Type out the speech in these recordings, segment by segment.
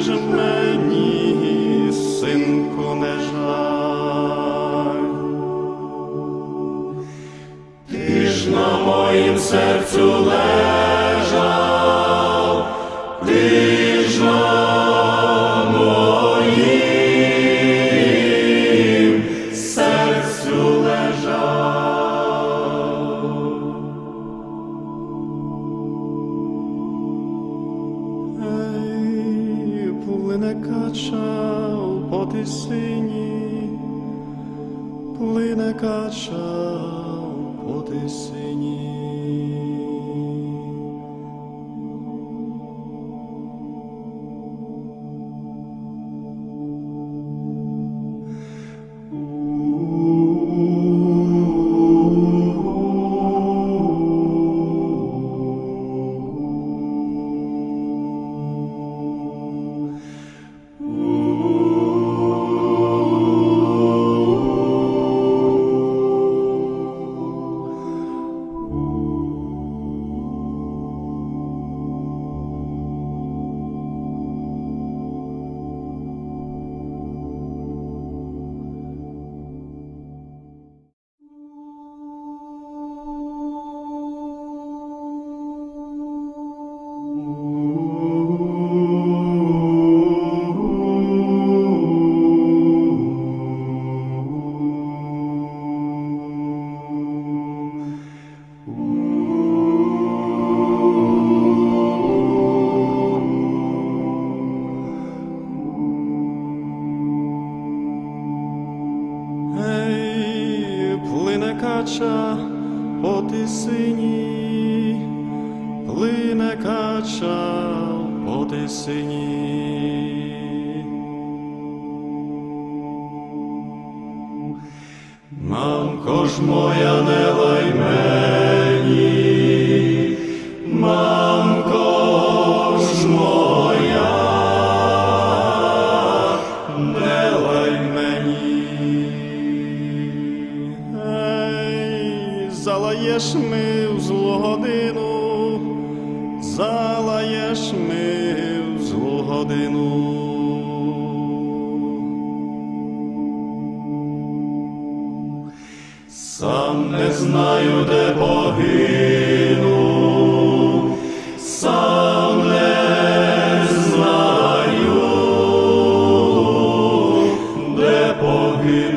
ж мені, синку, не жаль, ти ж на моїм серцю лежиш, Наша потисині. him.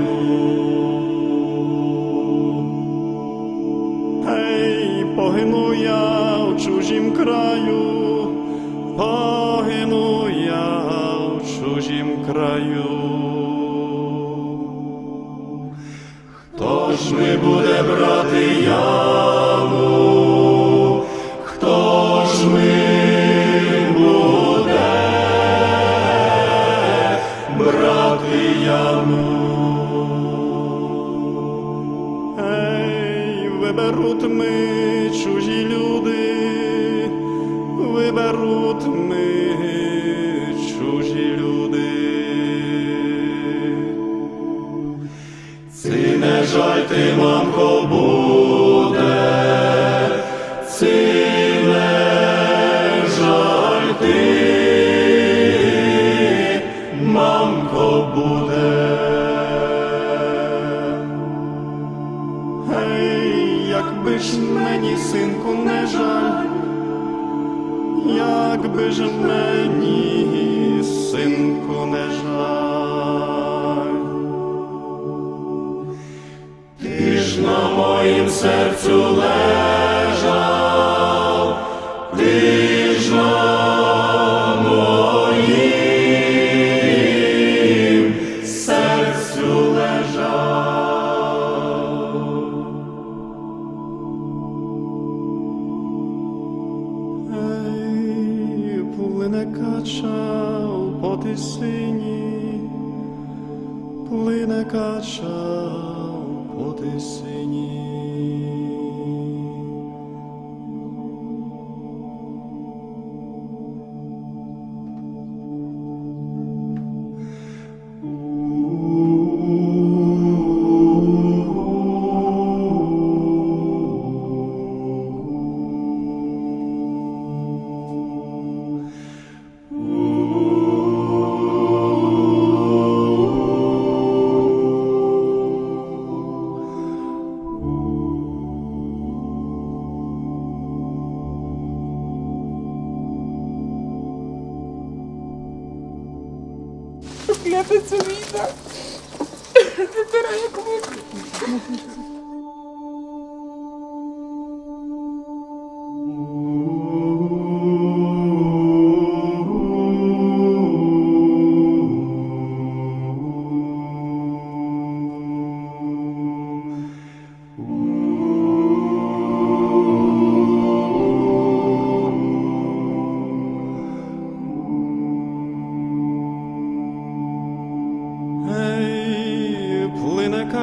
Серцю лежав, Кляти цю війна. Це як ви.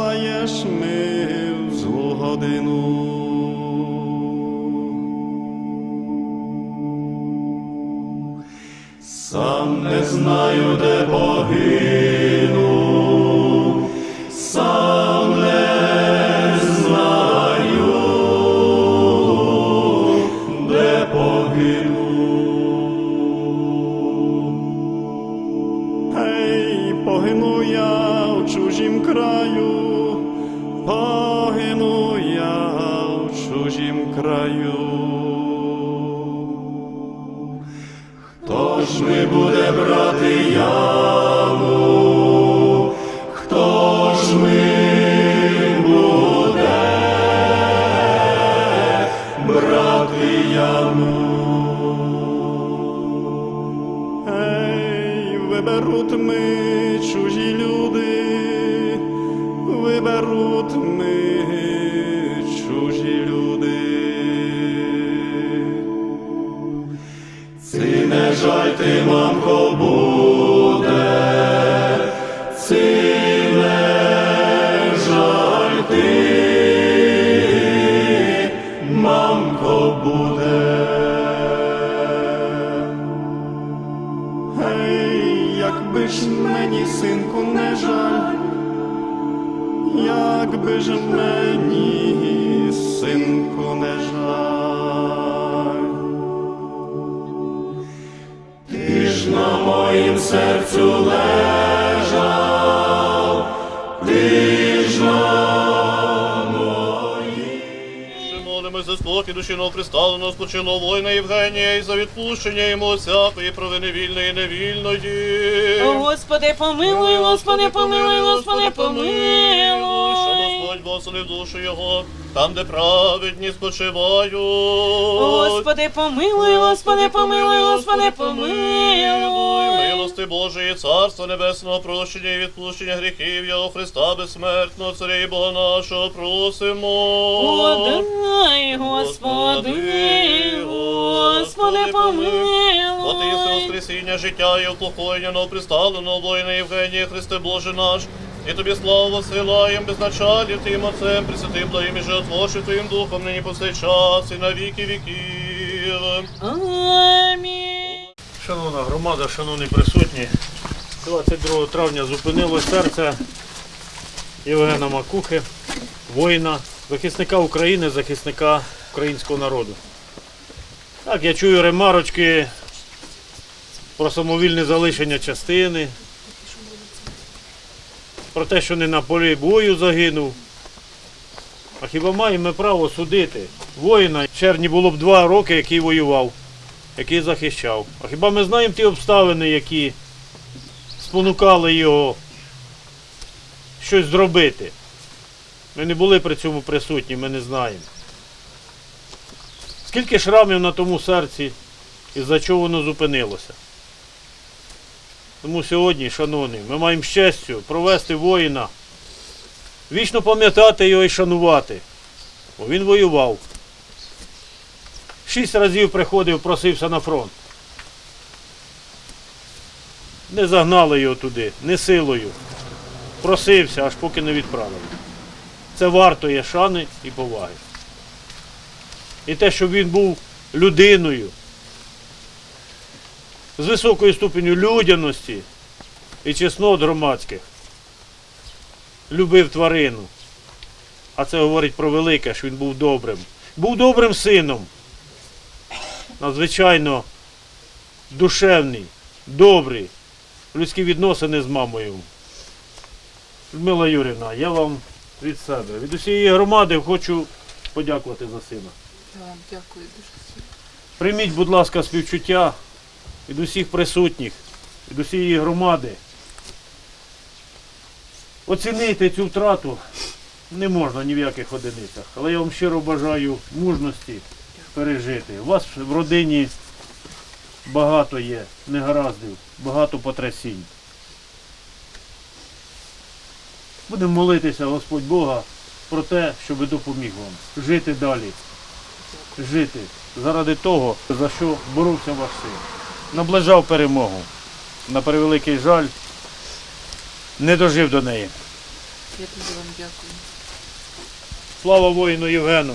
залаєш ми в злу годину. Сам не знаю, де погину, ж ми буде брати яму? Не жаль мамко, буде. Якби ж мені, синку, не жаль, якби ж мені, синку, не жаль. Ти ж на моїм серцю лежав, Ще молимо за спокій душі новоприставленого спочилого воїна Євгенія і за відпущення йому всякої провини вільної невільної. Господи, помилуй, Господи, помилуй, Господи, помилуй. Господь благословив душу його, там, де праведні спочивають. Господи, помилуй, Господи, помилуй, Господи, помилуй. Милости Божої, Царства Небесного, прощення і відпущення гріхів Його Христа безсмертного, Царя і Бога нашого, просимо. Подай, Господи, Господи, помилуй. воскресіння, життя і упокоєння новоприставленого воїна Євгенія Христе Боже наш. І тобі славу посилаєм безначалі Тим Отцем, Пресвятим, благим і животворчим Твоїм Духом, нині по час і на віки віків. Амінь. Шановна громада, шановні присутні, 22 травня зупинилось серце Євгена Макухи, воїна, захисника України, захисника українського народу. Так, я чую ремарочки про самовільне залишення частини, про те, що не на полі бою загинув. А хіба маємо право судити воїна? В червні було б два роки, який воював який захищав. А хіба ми знаємо ті обставини, які спонукали його щось зробити? Ми не були при цьому присутні, ми не знаємо. Скільки шрамів на тому серці і за чого воно зупинилося? Тому сьогодні, шановні, ми маємо щастю провести воїна, вічно пам'ятати його і шанувати. Бо він воював. Шість разів приходив, просився на фронт. Не загнали його туди, не силою. Просився, аж поки не відправили. Це варто є шани і поваги. І те, що він був людиною з високою ступеню людяності і чеснот громадських. Любив тварину. А це говорить про велике, що він був добрим. Був добрим сином надзвичайно душевний, добрий, людські відносини з мамою. Людмила Юрівна, я вам від себе, від усієї громади хочу подякувати за сина. Вам дякую дуже. Прийміть, будь ласка, співчуття від усіх присутніх, від усієї громади. Оцінити цю втрату не можна ні в яких одиницях. Але я вам щиро бажаю мужності пережити. У вас в родині багато є негараздів, багато потрясінь. Будемо молитися, Господь Бога, про те, щоб допоміг вам жити далі жити заради того, за що боровся ваш син. Наближав перемогу. На превеликий жаль, не дожив до неї. Я дуже вам дякую. Слава воїну Євгену!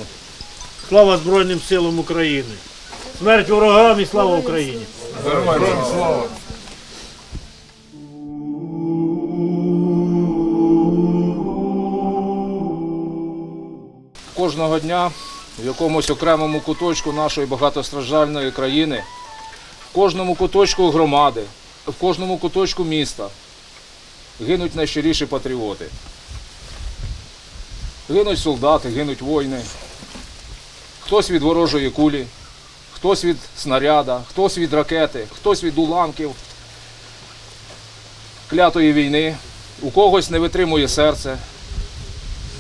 Слава Збройним силам України! Смерть ворогам і слава Україні! кожного дня в якомусь окремому куточку нашої багатостраждальної країни, кожному куточку громади, в кожному куточку міста гинуть найщиріші патріоти. Гинуть солдати, гинуть воїни. Хтось від ворожої кулі, хтось від снаряда, хтось від ракети, хтось від уламків клятої війни, у когось не витримує серце,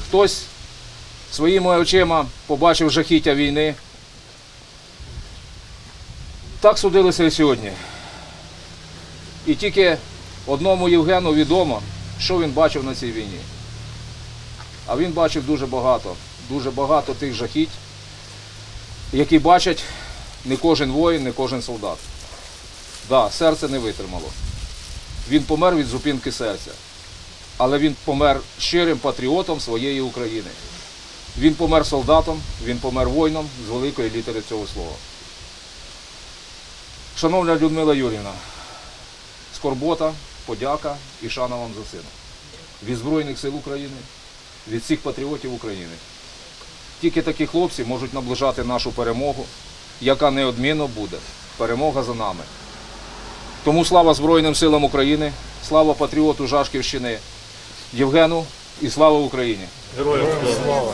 хтось своїми очима побачив жахіття війни. Так судилося і сьогодні. І тільки одному Євгену відомо, що він бачив на цій війні. А він бачив дуже багато, дуже багато тих жахіть, які бачать не кожен воїн, не кожен солдат. Да, серце не витримало. Він помер від зупинки серця. Але він помер щирим патріотом своєї України. Він помер солдатом, він помер воїном з великої літери цього слова. Шановна Людмила Юрівна, скорбота, подяка і шана вам за сина. Від Збройних сил України, від всіх патріотів України. Тільки такі хлопці можуть наближати нашу перемогу, яка неодмінно буде. Перемога за нами. Тому слава Збройним силам України, слава патріоту Жашківщини Євгену і слава Україні! Героям слава!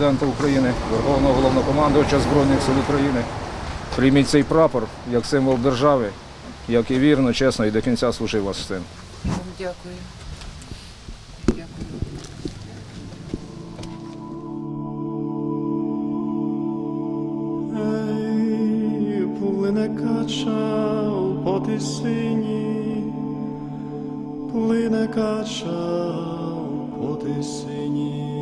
президента України, Верховного головнокомандувача Збройних сил України, прийміть цей прапор як символ держави, як і вірно, чесно і до кінця служив вас син. Вам дякую. Плине кача по тисині, плине кача по тисині. Безсмертний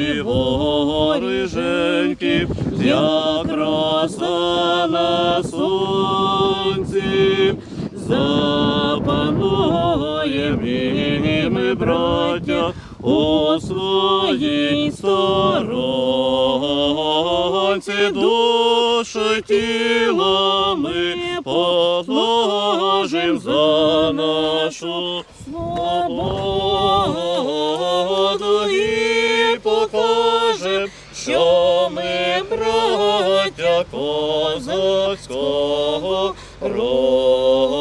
наші вориженьки, як роса на сонці, запануєм і ми, браття, у своїй сторонці. Душу тіло ми положим за нашу браття козацького роду,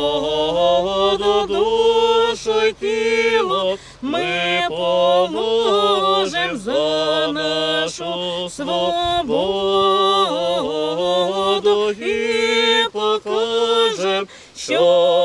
душу й тіло ми положим за нашу свободу і покажем, що